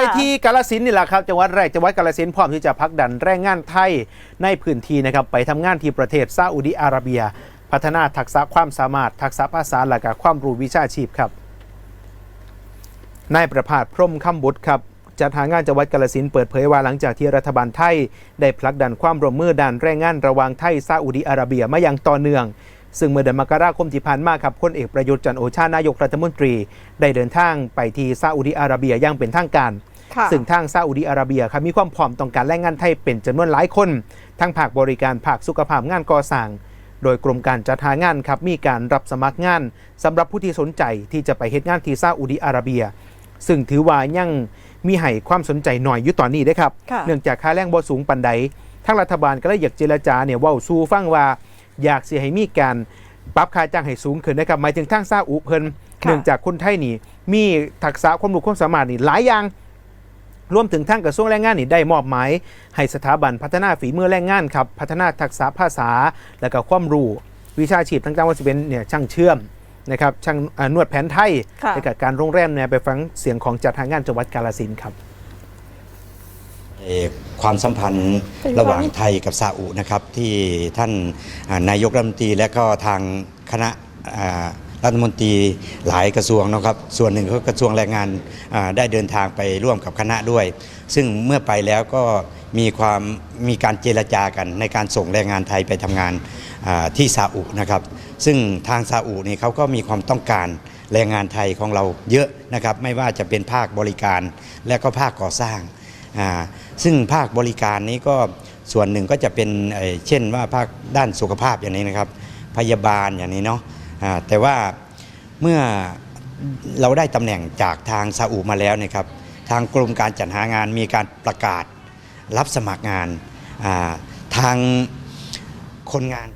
ไปที่กาลสินนี่แหละครับจังหวัดแรกจังหวัดกาลสินพร้อมที่จะพักดันแรงงานไทยในพื้นที่นะครับไปทำงานที่ประเทศซาอุดิอาระเบีย พัฒนาทักษะความสามารถ ทักษะภาษาและก็ความรู้วิชาชีพครับนายประภาสพรมคำบุตรครับจัดหางานจังหวัดกาลสินเปิดเผยว่าหลังจากที่รัฐบาลไทย ได้ผลักดันความร่วมมือด้านแรงงานระหว่างไทยซาอุดิอาระเบียมาอย่างต่อเนื่องซึ่งเมื่อเดือนมกราคมที่ผ่านมาครับพลเอกประยุทธ์จันโอชานายกรัฐมนตรี ได้เดินทางไปที่ซาอุดิอาระเบียอย่างเป็นทางการ ซึ่งทางซาอุดิอาระเบียครับมีความพร้อมต้องการแรงงานไทยเป็นจำนวนหลายคน ทั้งภาคบริการภาคสุขภาพงานก่อสร้าง โดยกรมการจัดหางานครับมีการรับสมัครงานสำหรับผู้ที่สนใจที่จะไปเฮ็ดงานที่ซาอุดิอาระเบีย ซึ่งถือว่ายังมีให้ความสนใจหน่อยอยู่ตอนนี้ได้อครับค่ะเนื่องจากค่าแรงบ่สูงปันใดทางรัฐบาลก็เลยอยากเจรจาเนี่ยเว่าสู่ฟังว่าอยากสิให้มีการปรับค่าจ้างให้สูงขึ้นนะครับหมายถึงทางซาอุเพิ่นค่ะเนื่องจากคนไทยนี่มีทักษะความรู้ความสามารถนี่หลายอย่าง รวมถึงทางกระทรวงแรงงานนี่ได้มอบหมายให้สถาบันพัฒนาฝีมือแรงงานครับพัฒนาทักษะภาษา และก็ความรู้วิชาชีพทั้งๆว่าจะเป็นเนี่ยช่างเชื่อมนะครับช่างอ่านวดแผนไทยค่ะและก็การโรงแรมเนี่ยไปฟังเสียงของจัดหางานจังหวัดกาฬสินธุ์ครับเอ่อความสัมพันธ์เป็นระหว่างความไทยกับซาอุนะครับที่ท่านอ่านายกรัฐมนตรีและก็ทางคณะอ่า รัฐมนตรีหลายกระทรวงนะครับ ส่วนหนึ่งก็กระทรวงแรงงานได้เดินทางไปร่วมกับคณะด้วย ซึ่งเมื่อไปแล้วก็มีความมีการเจรจากันในการส่งแรงงานไทยไปทำงานที่ซาอุนะครับ ซึ่งทางซาอุนี่เขาก็มีความต้องการแรงงานไทยของเราเยอะนะครับ ไม่ว่าจะเป็นภาคบริการและก็ภาคก่อสร้างาซึ่งภาคบริการนี้ก็ส่วนหนึ่งก็จะเป็นเช่นว่าภาคด้านสุขภาพอย่างนี้นะครับ พยาบาลอย่างนี้เนาะ แต่ว่าเมื่อเราได้ตำแหน่งจากทางซาอุมาแล้วเนะครับ ทางกรมการจัดหางานมีการประกาศรับสมัครงานทางคนงาน